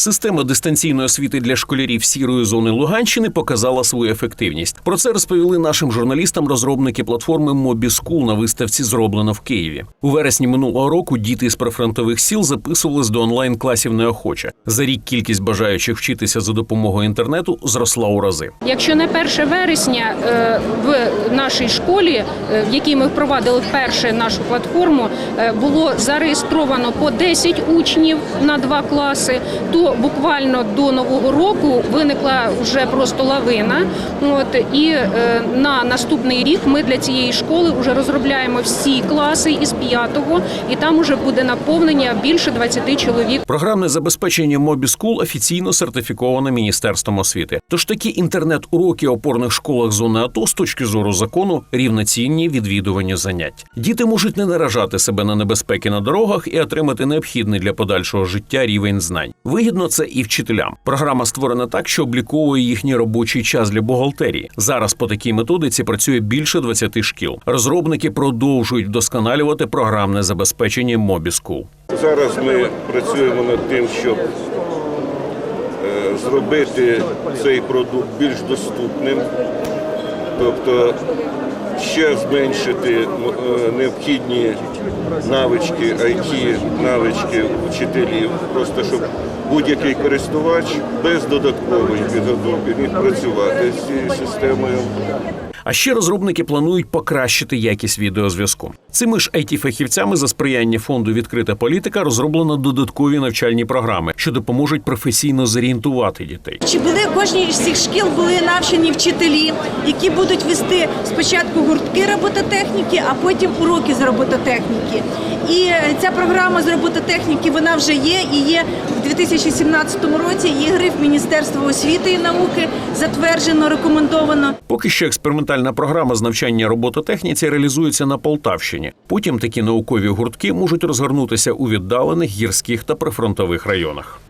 Система дистанційної освіти для школярів сірої зони Луганщини показала свою ефективність. Про це розповіли нашим журналістам розробники платформи MobiSchool на виставці зроблено в Києві. У вересні минулого року діти з прифронтових сіл записувались до онлайн класів неохоче. За рік кількість бажаючих вчитися за допомогою інтернету зросла у рази. Якщо не 1 вересня е, в нашій школі, е, в якій ми впровадили вперше нашу платформу, е, було зареєстровано по 10 учнів на два класи, то буквально до нового року виникла вже просто лавина. От і е, на наступний рік ми для цієї школи вже розробляємо всі класи із п'ятого, і там вже буде наповнення більше 20 чоловік. Програмне забезпечення MobiSchool офіційно сертифіковане Міністерством освіти. Тож такі інтернет-уроки опорних школах зони АТО з точки зору закону рівноцінні відвідуванню занять. Діти можуть не наражати себе на небезпеки на дорогах і отримати необхідний для подальшого життя рівень знань. Вигідно це і вчителям. Програма створена так, що обліковує їхній робочий час для бухгалтерії. Зараз по такій методиці працює більше 20 шкіл. Розробники продовжують вдосконалювати програмне забезпечення MobiSchool. Зараз ми працюємо над тим, щоб е, зробити цей продукт більш доступним, тобто ще зменшити е, необхідні навички, IT навички вчителів, просто щоб будь-який користувач без додаткової підготовки міг працювати з цією системою. А ще розробники планують покращити якість відеозв'язку. Цими ж it фахівцями за сприяння фонду Відкрита політика розроблено додаткові навчальні програми, що допоможуть професійно зорієнтувати дітей. Чи були в кожній з цих шкіл були навчені вчителі, які будуть вести спочатку гуртки робототехніки, а потім уроки з робототехніки. І е, ця програма з робототехніки вона вже є і є в 2017 році. Її гриф Міністерства освіти і науки затверджено, рекомендовано. Поки що експериментальна програма з навчання робототехніці реалізується на Полтавщині. Потім такі наукові гуртки можуть розгорнутися у віддалених гірських та прифронтових районах.